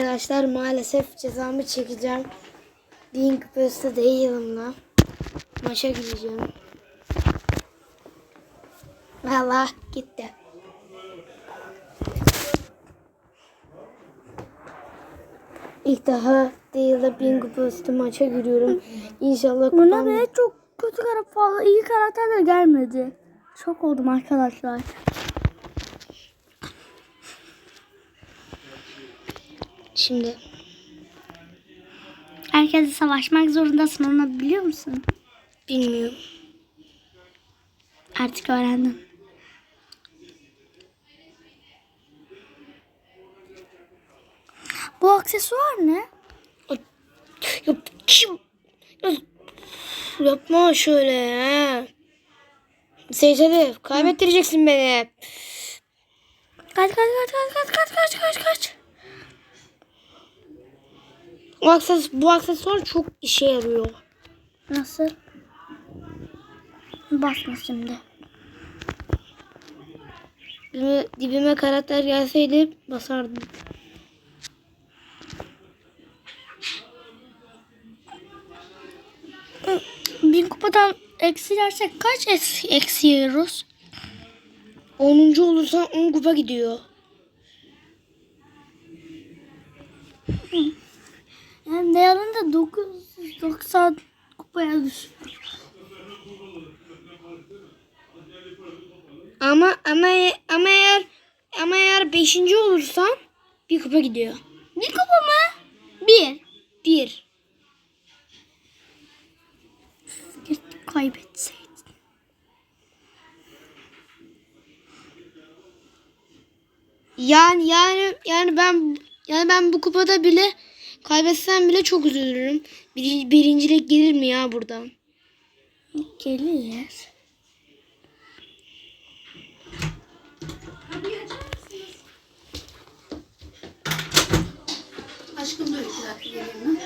Arkadaşlar maalesef cezamı çekeceğim. Din kupası değilim lan. Maça gideceğim. Valla gitti. İlk daha değil de bin kupası maça giriyorum. İnşallah Buna kupam... be çok kötü karakter iyi karakterler gelmedi. Çok oldum arkadaşlar. Şimdi Herkese savaşmak zorundasın onu biliyor musun? bilmiyorum. Artık öğrendim. Bu aksesuar ne? Ya kim? Ya, yapma şöyle. ha. Seyirci kaybettireceksin beni. Kaç kaç kaç kaç kaç kaç kaç kaç kaç. Bu, akses, bu aksesuar çok işe yarıyor. Nasıl? Basma şimdi. Dibime, dibime karakter gelseydi basardım. Bin kupadan eksilersek kaç eksi, eksi yiyoruz? 10. olursan 10 kupa gidiyor. Yani Leon'un da 990 kupaya düştü. Ama ama ama eğer ama eğer 5. olursan bir kupa gidiyor. Bir kupa mı? Bir. 1. Kaybetseydin. Yani yani yani ben yani ben bu kupada bile kaybetsem bile çok üzülürüm. Bir, birincilik gelir mi ya buradan? Gelir. Aşkım dur iki dakika geleyim mi?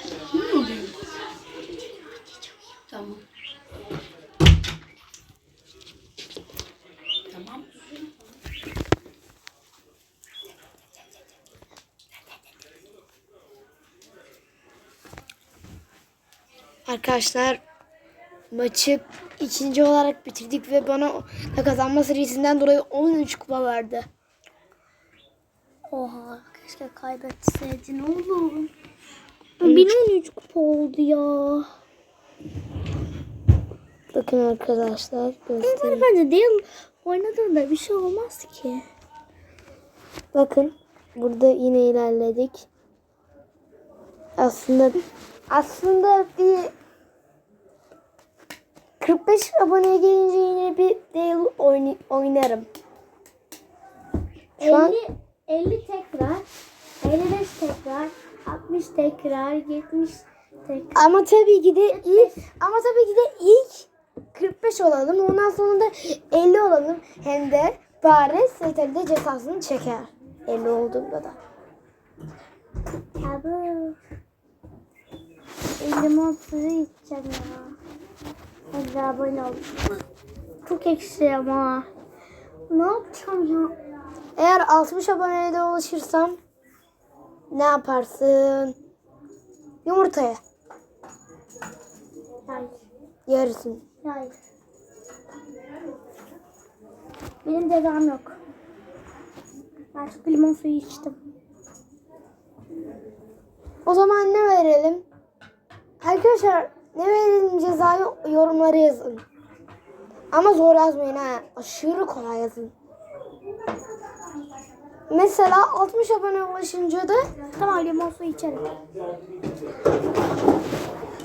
Arkadaşlar maçı ikinci olarak bitirdik ve bana da kazanma serisinden dolayı 13 kupa verdi. Oha keşke kaybetseydin oğlum. Benim 13 kupa oldu ya. Bakın arkadaşlar göstereyim. Bence değil oynadığında bir şey olmaz ki. Bakın burada yine ilerledik. Aslında aslında bir 45 aboneye gelince yine bir Dale oyna- oynarım. Şu an 50, 50 tekrar, 55 tekrar, 60 tekrar, 70 tekrar. ama tabii ki de ilk ama tabii ki de ilk 45 olalım. Ondan sonra da 50 olalım. Hem de bari STR'de cezasını çeker. 50 olduğunda da. Abi. Limon suyu içeceğim ya. Hadi abone ol. Çok ekşi ama. Ne yapacağım ya? Eğer 60 aboneye de ulaşırsam ne yaparsın? Yumurtaya Hayır. yarısın. Hayır. Benim cezam yok. Ben çünkü limon suyu içtim. O zaman ne verelim? Arkadaşlar ne verelim cezayı yorumlara yazın. Ama zor yazmayın ha. Aşırı kolay yazın. Mesela 60 abone ulaşınca da Tamam limon suyu içerim.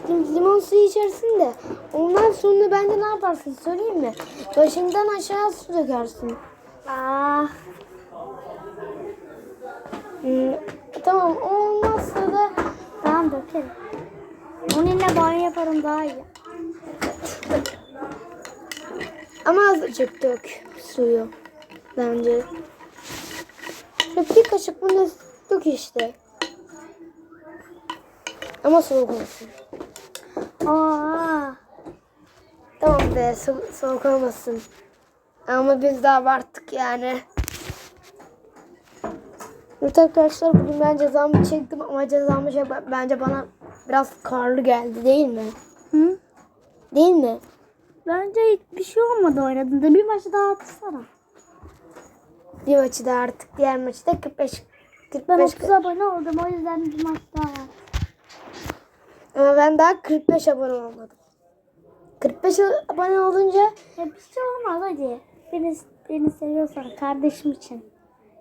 lim- limon suyu içersin de ondan sonra bence ne yaparsın söyleyeyim mi? Başından aşağı su dökersin. Ah. Hmm, tamam o olmazsa da Tamam dökerim. Onunla banyo yaparım daha iyi. ama azıcık dök suyu bence. Şöyle bir kaşık bunu dök işte. Ama soğuk olsun. Aa. Tamam be so- soğuk olmasın. Ama biz de abarttık yani. Evet arkadaşlar bugün ben cezamı çektim ama cezamı şey, bence bana biraz karlı geldi değil mi? Hı? Değil mi? Bence hiçbir şey olmadı oynadığında. Bir maçı daha atsana. Bir maçı da artık diğer maçı da 45 Ben 45 30 abone oldum o yüzden bir maç daha var. ama ben daha 45 abone olmadım. 45 abone olunca Ya bir şey olmaz hadi. Beni, beni seviyorsan kardeşim için.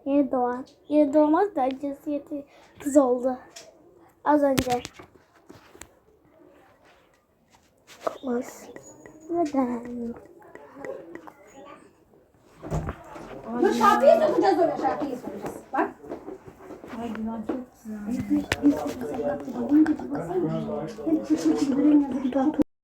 Yeni doğan. Yeni doğmaz da cinsiyeti kız oldu. Az önce. olmaz. Neden? Bu şarkıyı sokacağız öyle şarkıyı sokacağız. Bak.